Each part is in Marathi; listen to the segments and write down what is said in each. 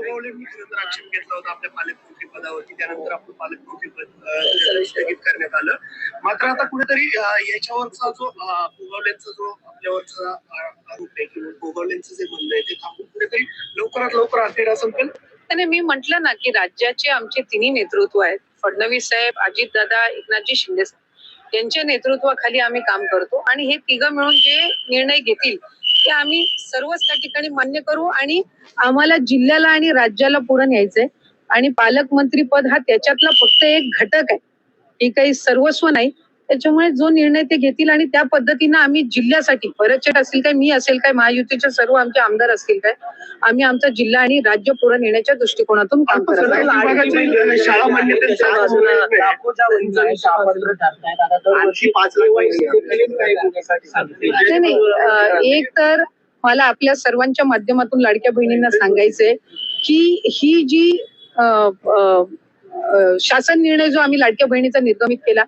आक्षेप घेतला होता आपल्या पालकमंत्री पदावरती. त्यानंतर आपलं पालकमंत्री पद स्थगित करण्यात आलं. मात्र आता कुठेतरी याच्यावरचा जो अं, जो आपल्यावरचा आरोप आहे किंवा गोगावलेंचं जे म्हणणं आहे ते थांबून कुठेतरी लवकरात लवकर अखेर संपेल आणि मी म्हंटल ना की राज्याचे आमचे तिन्ही नेतृत्व आहेत. फडणवीस साहेब अजित दादा एकनाथजी शिंदे साहेब. यांच्या नेतृत्वाखाली आम्ही काम करतो. आणि हे तिघं मिळून जे निर्णय घेतील हे आम्ही सर्वच त्या ठिकाणी मान्य करू आणि आम्हाला जिल्ह्याला आणि राज्याला पुढे न्यायचंय. आणि पालकमंत्री पद हा त्याच्यातला फक्त एक घटक आहे. हे काही सर्वस्व नाही. त्याच्यामुळे जो निर्णय ते घेतील आणि त्या पद्धतीनं आम्ही जिल्ह्यासाठी परतचेट असेल काय मी असेल काय महायुतीचे सर्व आमचे आमदार असतील काय आम्ही आमचा जिल्हा आणि राज्य पुढे नेण्याच्या दृष्टिकोनातून काम करत लाख नाही एक तर मला आपल्या सर्वांच्या माध्यमातून लाडक्या बहिणींना सांगायचंय की ही जी शासन निर्णय जो आम्ही लाडक्या बहिणीचा निर्गमित केला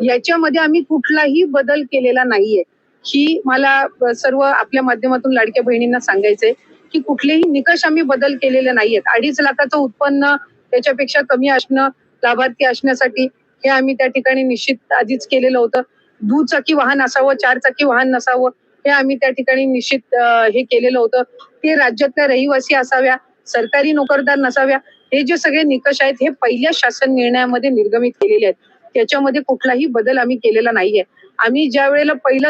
याच्यामध्ये आम्ही कुठलाही बदल केलेला नाहीये. ही मला सर्व आपल्या माध्यमातून लाडक्या बहिणींना सांगायचंय की कुठलेही निकष आम्ही बदल केलेले नाहीयेत. अडीच लाखाचं उत्पन्न त्याच्यापेक्षा कमी असणं लाभार्थी असण्यासाठी हे आम्ही त्या ठिकाणी निश्चित आधीच केलेलं होतं. दुचाकी वाहन असावं चार चाकी वाहन नसावं हे आम्ही त्या ठिकाणी निश्चित हे केलेलं होतं. ते राज्यातल्या रहिवासी असाव्या सरकारी नोकरदार नसाव्या हे जे सगळे निकष आहेत हे पहिल्या शासन निर्णयामध्ये निर्गमित केलेले आहेत. त्याच्यामध्ये कुठलाही बदल आम्ही केलेला नाहीये. आम्ही ज्या वेळेला पहिलं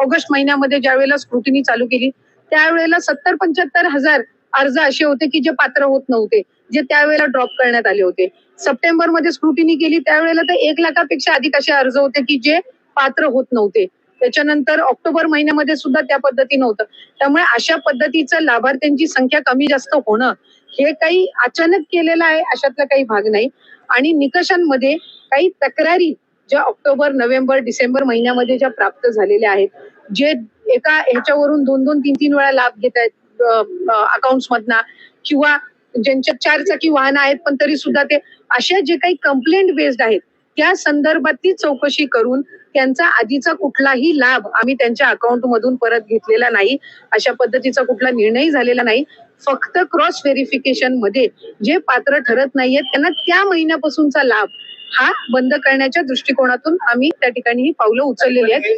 ऑगस्ट महिन्यामध्ये ज्या वेळेला स्क्रुटिनी चालू केली त्यावेळेला सत्तर पंच्याहत्तर हजार अर्ज असे होते की जे पात्र होत नव्हते जे त्यावेळेला ड्रॉप करण्यात आले होते. सप्टेंबरमध्ये स्क्रुटिनी केली त्यावेळेला तर एक लाखापेक्षा अधिक असे अर्ज होते की जे पात्र होत नव्हते. त्याच्यानंतर ऑक्टोबर महिन्यामध्ये सुद्धा त्या पद्धतीनं होतं. त्यामुळे अशा पद्धतीचं लाभार्थ्यांची संख्या कमी जास्त होणं हे काही अचानक केलेलं आहे अशातला काही भाग नाही. आणि निकषांमध्ये काही तक्रारी ज्या ऑक्टोबर नोव्हेंबर डिसेंबर महिन्यामध्ये ज्या प्राप्त झालेल्या आहेत जे एका ह्याच्यावरून दोन दोन तीन तीन वेळा लाभ घेत आहेत अकाउंट मधना किंवा ज्यांच्या चार चाकी वाहनं आहेत पण तरी सुद्धा ते अशा जे काही कंप्लेंट बेस्ड आहेत त्या संदर्भातली चौकशी करून त्यांचा आधीचा कुठलाही लाभ आम्ही त्यांच्या अकाउंट मधून परत घेतलेला नाही. अशा पद्धतीचा कुठला निर्णय झालेला नाही. फक्त क्रॉस व्हेरिफिकेशनमध्ये जे पात्र ठरत नाहीयेत त्यांना त्या महिन्यापासूनचा लाभ हा बंद करण्याच्या दृष्टिकोनातून आम्ही त्या ठिकाणी ही पावलं उचललेली आहेत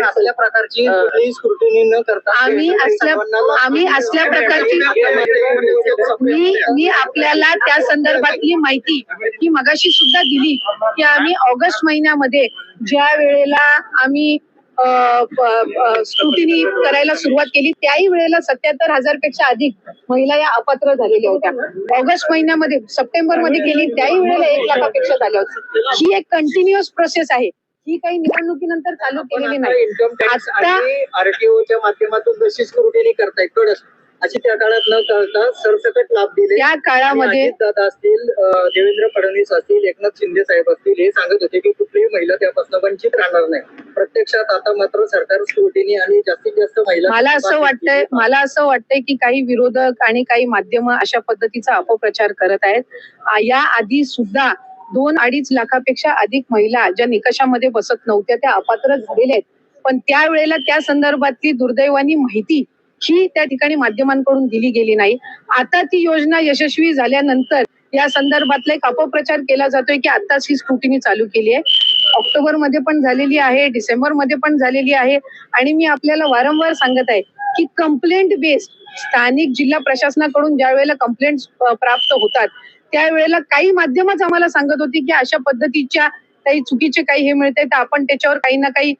असल्या प्रकारची न करता आम्ही असल्या आम्ही असल्या प्रकारची मी मी आपल्याला त्या संदर्भातली माहिती ही मगाशी सुद्धा दिली की आम्ही ऑगस्ट महिन्यामध्ये ज्या वेळेला आम्ही स्क्रुटिनी करायला सुरुवात केली. त्याही वेळेला सत्याहत्तर हजारपेक्षा अधिक महिला या अपात्र झालेल्या होत्या. ऑगस्ट महिन्यामध्ये सप्टेंबरमध्ये केली त्याही वेळेला एक लाखापेक्षा झाल्या होत्या. ही एक कंटिन्युअस प्रोसेस आहे. ही काही निवडणुकीनंतर चालू केलेली नाही. इन्कम टॅक्स आता- आरटीओच्या माध्यमातून जशी स्क्रुटिनी थोडं अशी त्या काळात न करता सरसकट लाभ दिले. त्या काळामध्ये असतील देवेंद्र फडणवीस असतील एकनाथ शिंदे साहेब असतील हे सांगत होते की कुठलीही महिला त्यापासून वंचित राहणार नाही. प्रत्यक्षात आता मात्र सरकार स्क्रुटिनी आणि जास्तीत जास्त महिला मला असं वाटतंय मला असं वाटतंय की काही विरोधक आणि काही माध्यम अशा पद्धतीचा अपप्रचार करत आहेत. या आधी सुद्धा दोन अडीच लाखापेक्षा अधिक महिला ज्या निकषामध्ये बसत नव्हत्या त्या अपात्र झालेल्या आहेत. पण त्यावेळेला त्या संदर्भातली दुर्दैवानी माहिती ही त्या ठिकाणी माध्यमांकडून दिली गेली नाही. आता ती योजना यशस्वी झाल्यानंतर या संदर्भातला एक अपप्रचार केला जातोय की आताच ही स्क्रुटिनी चालू केली आहे. ऑक्टोबरमध्ये पण झालेली आहे डिसेंबरमध्ये पण झालेली आहे. आणि मी आपल्याला वारंवार सांगत आहे की कंप्लेंट बेस्ड स्थानिक जिल्हा प्रशासनाकडून ज्या वेळेला कंप्लेंट प्राप्त होतात त्यावेळेला काही माध्यमच आम्हाला सांगत होती की अशा पद्धतीच्या काही चुकीचे काही हे मिळते तर आपण त्याच्यावर काही ना काही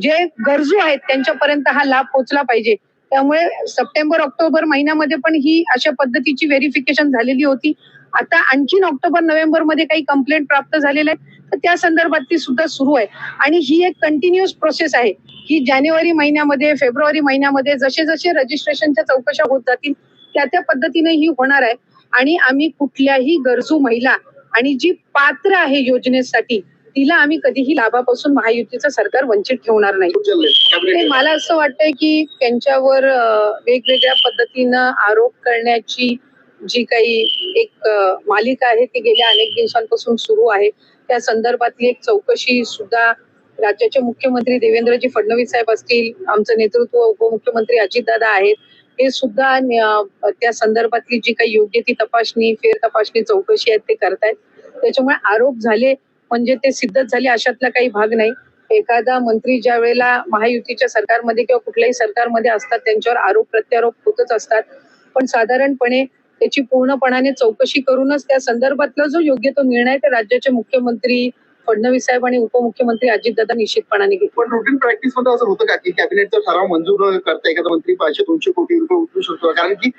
जे गरजू आहेत त्यांच्यापर्यंत हा लाभ पोहोचला पाहिजे. त्यामुळे सप्टेंबर ऑक्टोबर महिन्यामध्ये पण ही अशा पद्धतीची व्हेरिफिकेशन झालेली होती. आता आणखीन ऑक्टोबर नोव्हेंबरमध्ये काही कंप्लेंट प्राप्त झालेल्या आहेत. तर त्या संदर्भात ती सुद्धा सुरू आहे. आणि ही एक कंटिन्युअस प्रोसेस आहे ही जानेवारी महिन्यामध्ये फेब्रुवारी महिन्यामध्ये जसे जसे रजिस्ट्रेशनच्या चौकशा होत जातील त्या त्या पद्धतीने ही होणार आहे. आणि आम्ही कुठल्याही गरजू महिला आणि जी पात्र आहे योजनेसाठी तिला आम्ही कधीही लाभापासून महायुतीचं सरकार वंचित ठेवणार नाही. मला असं वाटतंय की त्यांच्यावर वेगवेगळ्या पद्धतीनं आरोप करण्याची जी काही एक मालिका आहे ती गेल्या अनेक दिवसांपासून सुरू आहे. त्या संदर्भातली एक चौकशी सुद्धा राज्याचे मुख्यमंत्री देवेंद्रजी फडणवीस साहेब असतील आमचं नेतृत्व उपमुख्यमंत्री अजितदादा आहेत हे सुद्धा त्या संदर्भातली जी काही योग्य ती तपासणी फेर तपासणी चौकशी आहेत ते करतायत. त्याच्यामुळे आरोप झाले म्हणजे ते सिद्धच झाले अशातला काही भाग नाही. एखादा मंत्री ज्या वेळेला महायुतीच्या सरकारमध्ये किंवा कुठल्याही सरकारमध्ये असतात त्यांच्यावर आरोप प्रत्यारोप होतच असतात. पण साधारणपणे त्याची पूर्णपणाने चौकशी करूनच त्या संदर्भातला जो योग्य तो निर्णय ते राज्याचे मुख्यमंत्री फडणवीस साहेब आणि उपमुख्यमंत्री अजितदादा निश्चितपणाने घेतले. पण रुटीन प्रॅक्टिसमध्ये असं होतं का की कॅबिनेटचा ठराव मंजूर करता एखादा मंत्री पाचशे दोनशे कोटी रुपये उचलू शकतो? कारण की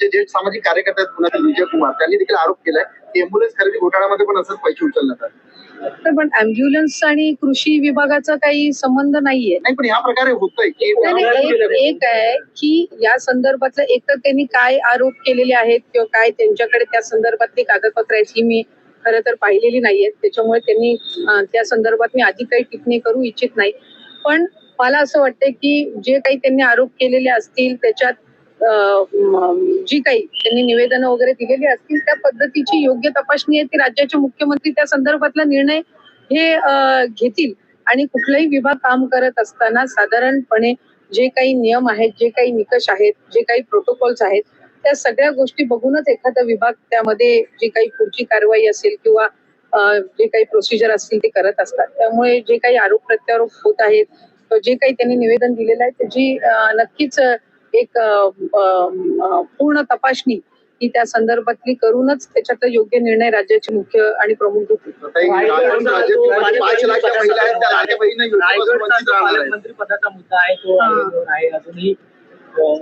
जे जे सामाजिक कार्यकर्ते आहेत पुण्यातील विजय कुमार त्यांनी देखील आरोप केलाय की एम्ब्युलन्स खरेदी घोटाळ्यामध्ये पण असंच पैसे उचलण्यात आले. तर पण अँब्युलन्स आणि कृषी विभागाचा काही संबंध नाहीये. नाही पण ह्या प्रकारे होतंय की नाही, नाही, एक आहे की या संदर्भातलं एक तर त्यांनी काय आरोप केलेले आहेत किंवा काय त्यांच्याकडे त्या संदर्भातली कागदपत्र आहेत ही मी खरं तर पाहिलेली नाहीयेत. त्याच्यामुळे त्यांनी अं, त्या संदर्भात मी आधी काही टिप्पणी करू इच्छित नाही. पण मला असं वाटतंय की जे काही त्यांनी आरोप केलेले असतील त्याच्यात जी काही त्यांनी निवेदनं वगैरे दिलेली असतील त्या पद्धतीची योग्य तपासणी आहे ती राज्याचे मुख्यमंत्री त्या संदर्भातला निर्णय हे घेतील. आणि कुठलाही विभाग काम करत असताना साधारणपणे जे काही नियम आहेत जे काही निकष आहेत जे काही प्रोटोकॉल्स आहेत त्या सगळ्या गोष्टी बघूनच एखादा विभाग त्यामध्ये जी काही पुढची कारवाई असेल किंवा जे काही प्रोसिजर असतील ते करत असतात. त्यामुळे जे काही आरोप प्रत्यारोप होत आहेत जे काही त्यांनी निवेदन दिलेलं आहे त्याची नक्कीच एक पूर्ण तपासणी ही त्या संदर्भातली करूनच त्याच्यातला योग्य निर्णय राज्याचे मुख्य आणि प्रमुख घेतील ताई, राजन राज्यात पाच लाख ज्या महिला आहेत त्या लाडक्या बहिणींना योजनेपासून रायगडचा वंचित जो राहणार आहेत पालकमंत्री पदाचा मुद्दा आहे तो. आहे- आहे. अजूनही अं,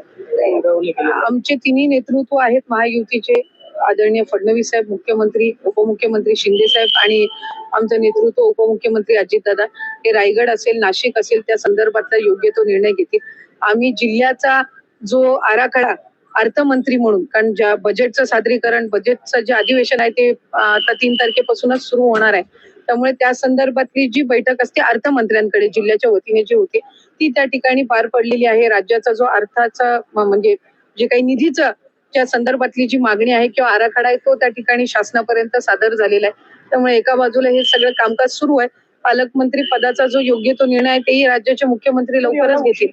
उडवले गेलेला आहे. आमचे तिन्ही नेतृत्व आहेत महायुतीचे. आदरणीय फडणवीस साहेब मुख्यमंत्री उपमुख्यमंत्री शिंदे साहेब आणि आमचं नेतृत्व उपमुख्यमंत्री अजितदादा. हे रायगड असेल नाशिक असेल त्या संदर्भातला योग्य तो निर्णय घेतील. आम्ही जिल्ह्याचा जो आराखडा अर्थमंत्री म्हणून कारण ज्या बजेटचं सादरीकरण बजेटचं जे अधिवेशन आहे ते आता तीन तारखेपासूनच सुरू होणार आहे. त्यामुळे त्या संदर्भातली जी बैठक असते अर्थमंत्र्यांकडे जिल्ह्याच्या वतीने जी होती ती त्या ठिकाणी पार पडलेली आहे. राज्याचा जो अर्थाचा म्हणजे जे काही निधीचं त्या संदर्भातली जी मागणी आहे किंवा आराखडा आहे तो त्या ठिकाणी शासनापर्यंत सादर झालेला आहे. त्यामुळे एका बाजूला हे सगळं कामकाज सुरू आहे. पालकमंत्री पदाचा जो योग्य तो निर्णय आहे तेही राज्याचे मुख्यमंत्री लवकरच घेतील.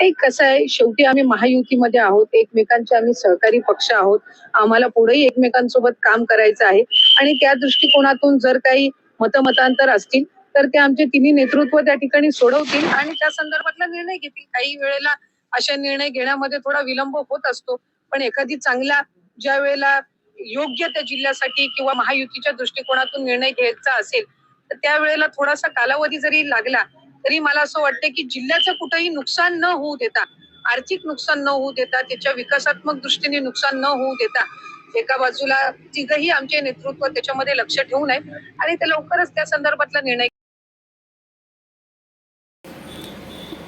एक कसं आहे शेवटी आम्ही महायुतीमध्ये आहोत एकमेकांचे आम्ही सहकारी पक्ष आहोत आम्हाला पुढेही एकमेकांसोबत काम करायचं आहे. आणि त्या दृष्टिकोनातून जर काही मतमतांतर असतील तर ते आमचे तिन्ही नेतृत्व त्या ठिकाणी सोडवतील आणि त्या संदर्भातला निर्णय घेतील. काही वेळेला अशा निर्णय घेण्यामध्ये थोडा विलंब होत असतो पण एखादी चांगला ज्या वेळेला योग्य त्या जिल्ह्यासाठी किंवा महायुतीच्या दृष्टिकोनातून निर्णय घ्यायचा असेल तर त्यावेळेला थोडासा कालावधी जरी लागला तरी मला असं वाटतं की जिल्ह्याचं कुठेही नुकसान न होऊ देता आर्थिक नुकसान न होऊ देता त्याच्या विकासात्मक दृष्टीने नुकसान न होऊ देता एका बाजूला तिघही आमचे नेतृत्व त्याच्यामध्ये लक्ष ठेवून नये आणि ते लवकरच त्या संदर्भातला निर्णय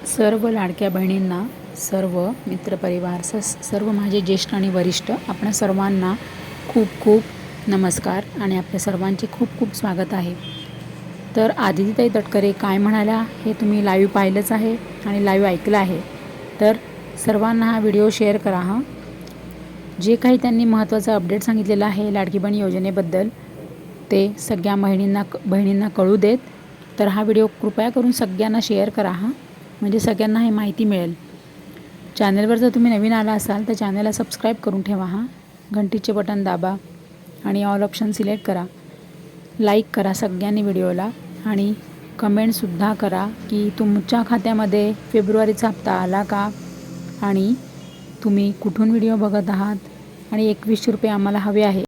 सर्व लाडक्या बहिणींना सर्व मित्रपरिवार स सर्व माझे ज्येष्ठ आणि वरिष्ठ आपण सर्वांना खूप खूप नमस्कार आणि आपल्या सर्वांचे खूप खूप स्वागत आहे. तर आदितीताई तटकरे काय म्हणाल्या हे तुम्ही लाईव्ह पाहिलंच आहे आणि लाईव्ह ऐकलं आहे. तर सर्वांना हा व्हिडिओ शेअर करा हां. जे काही त्यांनी महत्त्वाचं अपडेट सांगितलेलं आहे लाडकी बहीण योजनेबद्दल ते सगळ्या बहिणींना बहिणींना कळू देत. तर हा व्हिडिओ कृपया करून सगळ्यांना शेअर करा हां. म्हणजे सगळ्यांना हे माहिती मिळेल. चॅनलवर जर तुम्ही नवीन आला असाल तर चॅनलला सबस्क्राईब करून ठेवा हां. घंटीचे बटन दाबा आणि ऑल ऑप्शन सिलेक्ट करा. लाईक करा सगळ्यांनी व्हिडिओला आणि कमेंटसुद्धा करा की तुमच्या खात्यामध्ये फेब्रुवारीचा हप्ता आला का? आणि तुम्ही कुठून व्हिडिओ बघत आहात? आणि एकवीसशे रुपये आम्हाला हवे आहे